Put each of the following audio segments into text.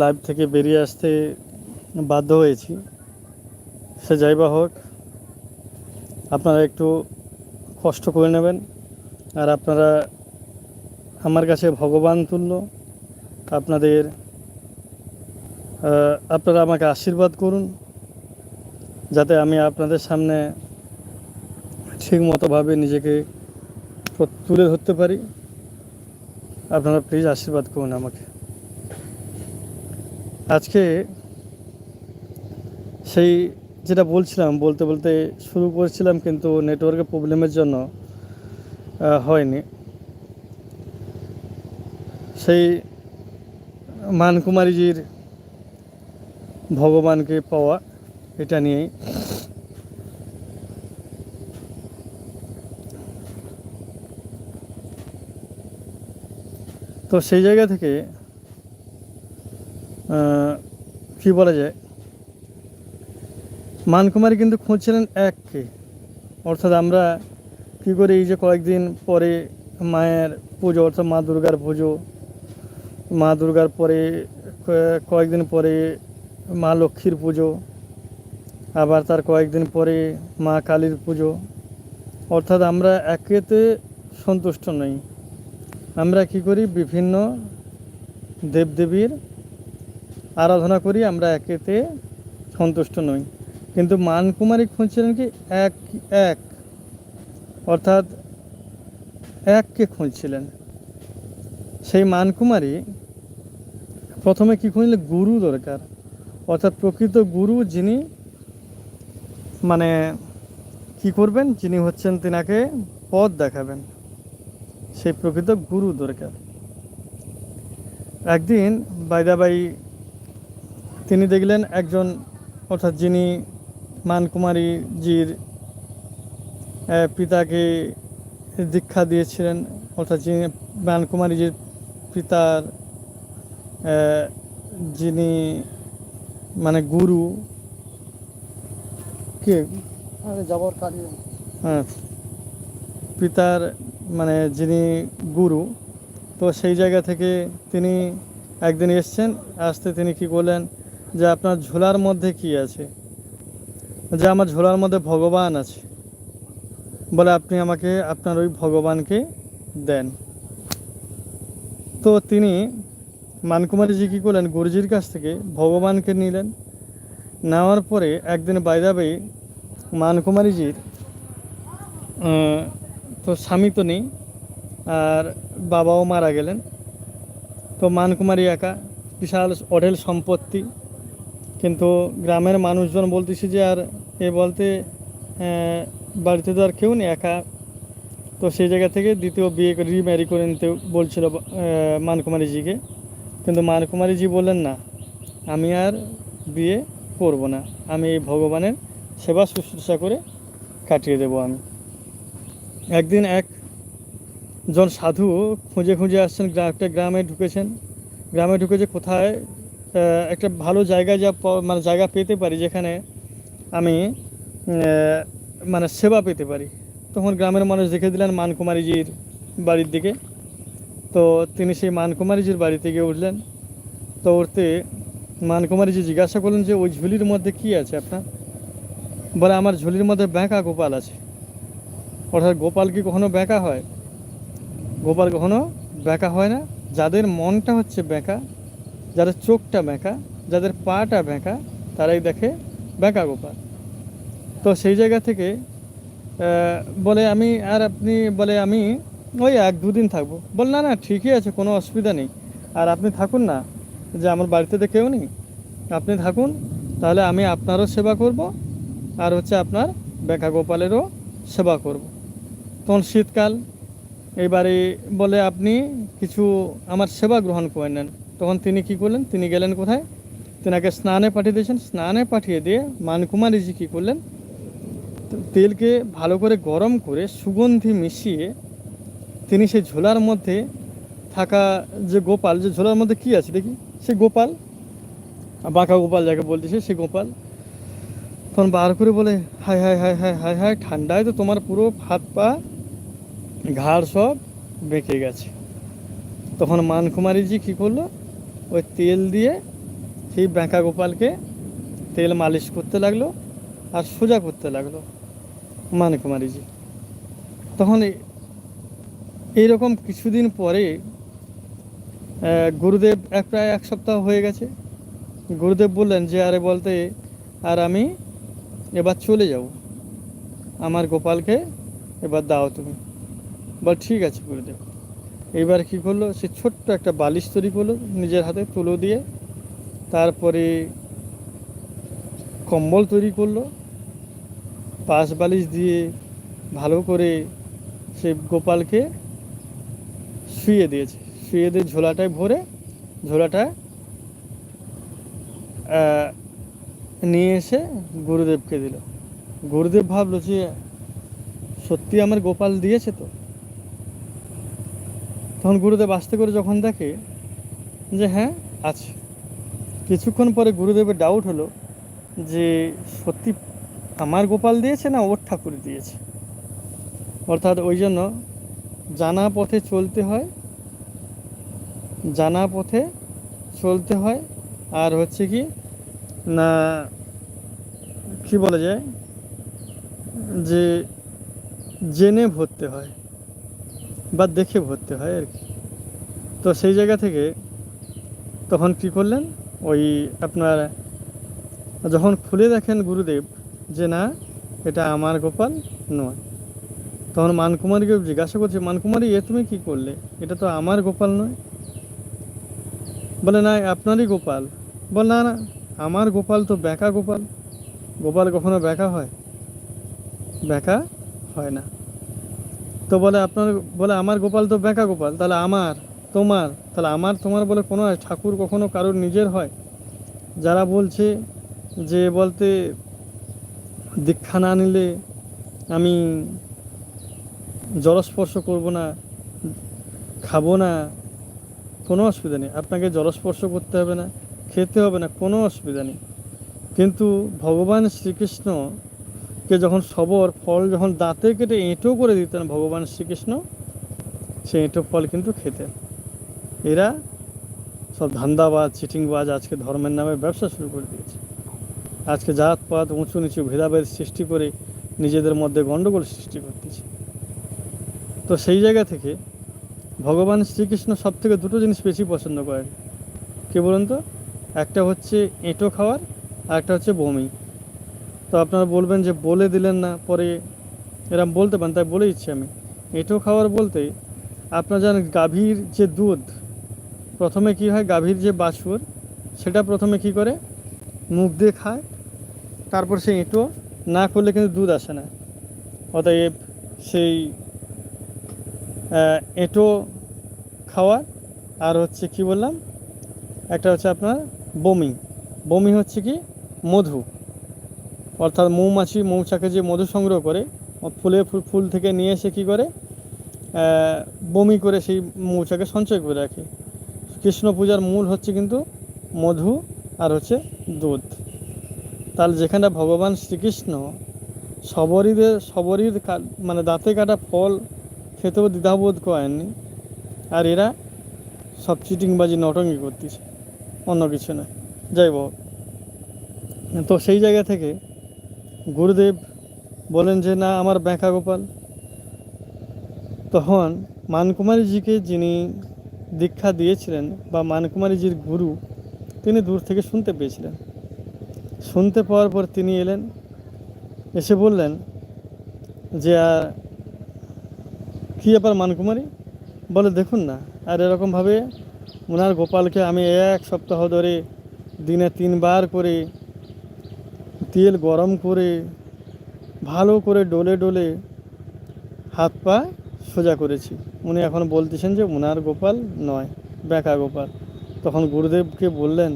Live থেকে বেরিয়ে আসতে বাধ্য হয়েছি। সে যাই বা হোক, আপনারা একটু কষ্ট করে নেবেন। আর আপনারা আমার কাছে ভগবান তুল্য। আপনাদের আপনারা আমাকে আশীর্বাদ করুন, যাতে আমি আপনাদের সামনে ঠিক মতোভাবে নিজেকে তুলে ধরতে পারি। আপনারা প্লিজ আশীর্বাদ করুন আমাকে। আজকে সেই যেটা বলছিলাম, বলতে বলতে শুরু করেছিলাম কিন্তু নেটওয়ার্কের প্রবলেমের জন্য হয়নি। সেই মানকুমারীজির ভগবানকে পাওয়া এটা নিয়েই। তো সেই জায়গা থেকে কি বলা যায়? মানকুমারী কিন্তু খুঁজছিলেন এককে। অর্থাৎ আমরা কী করি, এই যে কয়েকদিন পরে মায়ের পুজো, অর্থাৎ মা দুর্গার পুজো, মা দুর্গার পরে কয়ে- কয়েকদিন পরে মা লক্ষ্মীর পুজো, আবার তার কয়েকদিন পরে মা কালীর পুজো। অর্থাৎ আমরা একেতে সন্তুষ্ট নই। আমরা কি করি, বিভিন্ন দেবদেবীর আরাধনা করি, আমরা একেতে সন্তুষ্ট নই। কিন্তু মানকুমারী খুঁজছিলেন কি? এক এক। অর্থাৎ এককে খুঁজছিলেন। সেই মানকুমারী প্রথমে কি খুঁজলে গুরু দরকার। অর্থাৎ প্রকৃত গুরু যিনি মানে কি করবেন? যিনি হচ্ছেন তিনাকে পথ দেখাবেন। সেই প্রকৃত গুরু দরকার। একদিন বাইদাবাই তিনি দেখলেন একজন অর্থাৎ যিনি মানকুমারীজির পিতাকে দীক্ষা দিয়েছিলেন অর্থাৎ যিনি মানকুমারীজির পিতার যিনি মানে গুরু কে? হ্যাঁ পিতার মানে যিনি গুরু তো সেই জায়গা থেকে তিনি একদিন এসছেন আসতে তিনি কি করলেন যে আপনার ঝোলার মধ্যে কি আছে? যে আমার ঝোলার মধ্যে ভগবান আছে। বলে আপনি আমাকে আপনার ওই ভগবানকে দেন। তো তিনি মানকুমারীজি কী করলেন? গুরুজির কাছ থেকে ভগবানকে নিলেন। নেওয়ার পরে একদিন বাইদাবেই মানকুমারীজির তো স্বামী তো নেই, আর বাবাও মারা গেলেন। তো মানকুমারী একা, বিশাল অঢেল সম্পত্তি। কিন্তু গ্রামের মানুষজন বলতেছে যে আর এ বলতে বাড়িতে তো আর কেউ নেই একা। তো সেই জায়গা থেকে দ্বিতীয় বিয়ে করে রিম্যারি করে নিতে বলছিল মানকুমারীজিকে। কিন্তু মানকুমারীজি বললেন না আমি আর বিয়ে করব না। আমি এই ভগবানের সেবা শুশ্রূষা করে কাটিয়ে দেবো আমি। একদিন এক জন সাধু খুঁজে খুঁজে আসছেন একটা গ্রামে ঢুকেছেন। গ্রামে ঢুকেছে কোথায় আহ, একটা ভালো জায়গায় যা মানে জায়গা পেতে পারি যেখানে আমি মানে সেবা পেতে পারি। তখন গ্রামের মানুষ দেখে দিলেন মানকুমারীজির বাড়ির দিকে। তো তিনি সেই মানকুমারীজির বাড়িতে গিয়ে উঠলেন। তো উঠতে মানকুমারীজি জিজ্ঞাসা করলেন যে, ওই ঝুলির মধ্যে কি আছে আপনার? বলে, আমার ঝুলির মধ্যে ব্যাঁকা গোপাল আছে। অর্থাৎ গোপাল কি কখনো ব্যাঁকা হয়? গোপাল কখনো ব্যাঁকা হয় না। যাদের মনটা হচ্ছে ব্যাঁকা যাদের চোখটা ব্যাঁকা, যাদের পাটা ব্যাঁকা, তারাই দেখে ব্যাঁকা গোপাল। তো সেই জায়গা থেকে বলে আমি, আর আপনি বলে আমি, ওই এক দুদিন থাকব। বল, না না, ঠিকই আছে, কোনো অসুবিধা নেই। আর আপনি থাকুন না, যে আমার বাড়িতে তো কেউ নেই। আপনি থাকুন, তাহলে আমি আপনারও সেবা করব, আর হচ্ছে আপনার বেকা গোপালেরও সেবা করব। তখন শীতকাল এইবারে বলে, আপনি কিছু আমার সেবা গ্রহণ করে নেন। তখন তিনি কি করলেন? তিনি গেলেন কোথায়? তেনাকে স্নানে পাঠিয়ে দিয়েছেন। স্নানে পাঠিয়ে দিয়ে মানকুমারীজি কী করলেন? তেলকে ভালো করে গরম করে সুগন্ধি মিশিয়ে তিনি সেই ঝোলার মধ্যে থাকা যে গোপাল, যে ঝোলার মধ্যে কি আছে দেখি? সে গোপাল, বাঁকা গোপাল যাকে বলতেছে সে গোপাল। তখন বার করে বলে, হায় হায় হায় হায় হায় হায়, ঠান্ডায় তো তোমার পুরো হাত পা, ঘাড় সব বেঁকে গেছে। তখন মানকুমারীজি কী করল? ওই তেল দিয়ে সেই ব্যাঁকা গোপালকে তেল মালিশ করতে লাগল আর সোজা করতে লাগল মানকুমারীজি তখন এইরকম কিছুদিন পরে গুরুদেব এক প্রায় এক সপ্তাহ হয়ে গেছে। গুরুদেব বললেন যে, আরে বলতে, আর আমি এবার চলে যাব। আমার গোপালকে এবার দাও তুমি। বল, ঠিক আছে গুরুদেব। এবার কি করল? সে ছোট্ট একটা বালিশ তৈরি করল নিজের হাতে তুলো দিয়ে। তারপরে কম্বল তৈরি করল। পাশ বালিশ দিয়ে ভালো করে সে গোপালকে শুয়ে দিয়েছে। শুয়ে দিয়ে ঝোলাটায় ভরে ঝোলাটা নিয়ে এসে গুরুদেবকে দিল। গুরুদেব ভাবলো যে, সত্যি আমার গোপাল দিয়েছে তো? তখন গুরুদেব আসতে করে যখন দেখে যে হ্যাঁ আছে। কিছুক্ষণ পরে গুরুদেবের ডাউট হলো যে সত্যি আমার গোপাল দিয়েছে না ওর ঠাকুর দিয়েছে? অর্থাৎ ওই জন্য জানা পথে চলতে হয়, জানা পথে চলতে হয়, আর হচ্ছে কি, না, কি বলা যায়? যে জেনে ভরতে হয়। বা দেখে ভরতে হয় আর কি। তো সেই জায়গা থেকে তখন কি করলেন? ওই আপনার যখন খুলে দেখেন গুরুদেব যে না, এটা আমার গোপাল নয়। তখন মানকুমারীকে জিজ্ঞাসা করছে, মানকুমারী, এ তুমি কি করলে? এটা তো আমার গোপাল নয়। বলে, না আপনারই গোপাল। বল, না না, আমার গোপাল তো বেকা গোপাল। গোপাল কখনো ব্যাকা হয়? ব্যাকা হয় না। তো বলে আপনার, বলে আমার গোপাল তো বেঁকা গোপাল, তাহলে আমার, তোমার, তাহলে আমার তোমার বলে কোনো ঠাকুর কখনো কারোর নিজের হয়? যারা বলছে যে বলতে দীক্ষা না নিলে আমি জলস্পর্শ করব না, খাব না, কোনো অসুবিধা নেই। আপনাকে জলস্পর্শ করতে হবে না, খেতে হবে না, কোনো অসুবিধা নেই। কিন্তু ভগবান শ্রীকৃষ্ণকে যখন সবর, ফল যখন দাঁতে কেটে এঁটো করে দিতেন ভগবান শ্রীকৃষ্ণ, সেই এঁটো ফল কিন্তু খেতেন। এরা সব ধান্দাবাজ, চিটিংবাজ, আজকে ধর্মের নামে ব্যবসা শুরু করে দিয়েছে। আজকে জাতপাত উঁচু নিচু ভেদাভেদ সৃষ্টি করে নিজেদের মধ্যে গণ্ডগোল সৃষ্টি করতেছে। তো সেই জায়গা থেকে ভগবান শ্রীকৃষ্ণ সব থেকে দুটো জিনিস বেশি পছন্দ করেন। কে বলুন তো? একটা হচ্ছে এঁটো খাওয়ার, আর একটা হচ্ছে বমি। তো আপনারা বলবেন যে বলে দিলেন না, পরে এরম বলতে পারেন, তাই বলে দিচ্ছি আমি। এঁটো খাওয়ার বলতে, আপনারা জানেন গাভীর যে দুধ, প্রথমে কি হয়, গাভীর যে বাছুর, সেটা প্রথমে কি করে? মুখ দিয়ে খায়, তারপর সে এঁটো না করলে কিন্তু দুধ আসে না। অতএব সেই এঁটো খাওয়ার, আর হচ্ছে কি বললাম, একটা হচ্ছে আপনার বমি। বমি হচ্ছে কি? মধু। অর্থাৎ মৌমাছি, মৌচাকে যে মধু সংগ্রহ করে ফুলে ফুল থেকে নিয়ে এসে কী করে? বমি করে সেই মৌচাকে সঞ্চয় করে রাখে। কৃষ্ণ পূজার মূল হচ্ছে কিন্তু মধু আর হচ্ছে দুধ। তাহলে যেখানে ভগবান শ্রীকৃষ্ণ সবরীদের সবরীর মানে দাঁতে কাটা ফল খেতেও দ্বিধাবোধ করেননি আর এরা সব চিটিংবাজি, নটঙ্গি করতেছে। অন্য কিছু নয়। যাই হোক তো সেই জায়গা থেকে গুরুদেব বলেন যে, না, আমার ব্যাঁকা গোপাল। তখন মানকুমারীজিকে যিনি দীক্ষা দিয়েছিলেন বা মানকুমারীজির গুরু, তিনি দূর থেকে শুনতে পেয়েছিলেন। শুনতে পাওয়ার পর তিনি এলেন, এসে বললেন যে আর কী ব্যাপার মানকুমারী? বলে, দেখুন না, আর এরকমভাবে ওনার গোপালকে আমি এক সপ্তাহ ধরে দিনে তিনবার করে তেল গরম করে, ভালো করে ডলে ডলে হাত পা সোজা করেছি। উনি এখন বলতেছেন যে ওনার গোপাল নয়, বেকা গোপাল। তখন গুরুদেবকে বললেন,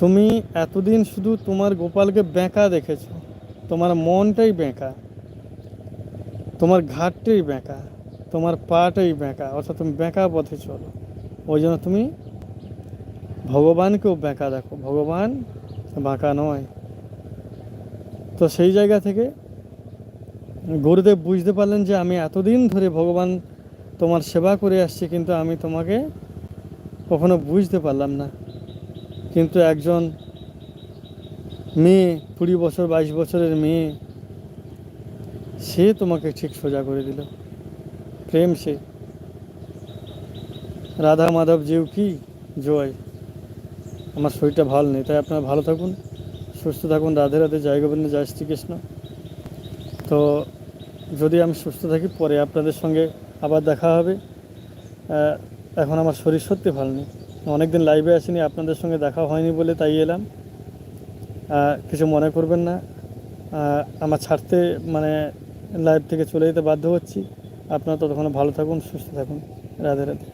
তুমি এতদিন শুধু তোমার গোপালকে বেঁকা দেখেছ। তোমার মনটাই বেঁকা, তোমার ঘাটটাই বেঁকা, তোমার পাটাই বেঁকা, অর্থাৎ তুমি বেঁকা পথে চলো। ওই জন্য তুমি ভগবানকেও বেঁকা দেখো। ভগবান বাঁকা নয়। তো সেই জায়গা থেকে গুরুদেব বুঝতে পারলেন যে আমি এতদিন ধরে ভগবান তোমার সেবা করে আসছি, কিন্তু আমি তোমাকে কখনো বুঝতে পারলাম না। কিন্তু একজন মেয়ে, কুড়ি বছর, বাইশ বছরের মেয়ে, সে তোমাকে ঠিক সোজা করে দিল। প্রেম সে। রাধা মাধব জিউ কি? জয়। আমার শরীরটা ভালো নেই, তাই আপনারা ভালো থাকুন, সুস্থ থাকুন, রাধে রাধে, জয় গোবিন্দ, জয় শ্রীকৃষ্ণ। তো যদি আমি সুস্থ থাকি, পরে আপনাদের সঙ্গে আবার দেখা হবে। এখন আমার শরীর সত্যি ভালো নেই। অনেকদিন লাইভে আসিনি, আপনাদের সঙ্গে দেখা হয়নি বলে তাই এলাম। কিছু মনে করবেন না। আমার ছাড়তে মানে লাইভ থেকে চলে যেতে বাধ্য হচ্ছি। আপনারা ততক্ষণ ভালো থাকুন, সুস্থ থাকুন। রাধে রাধে।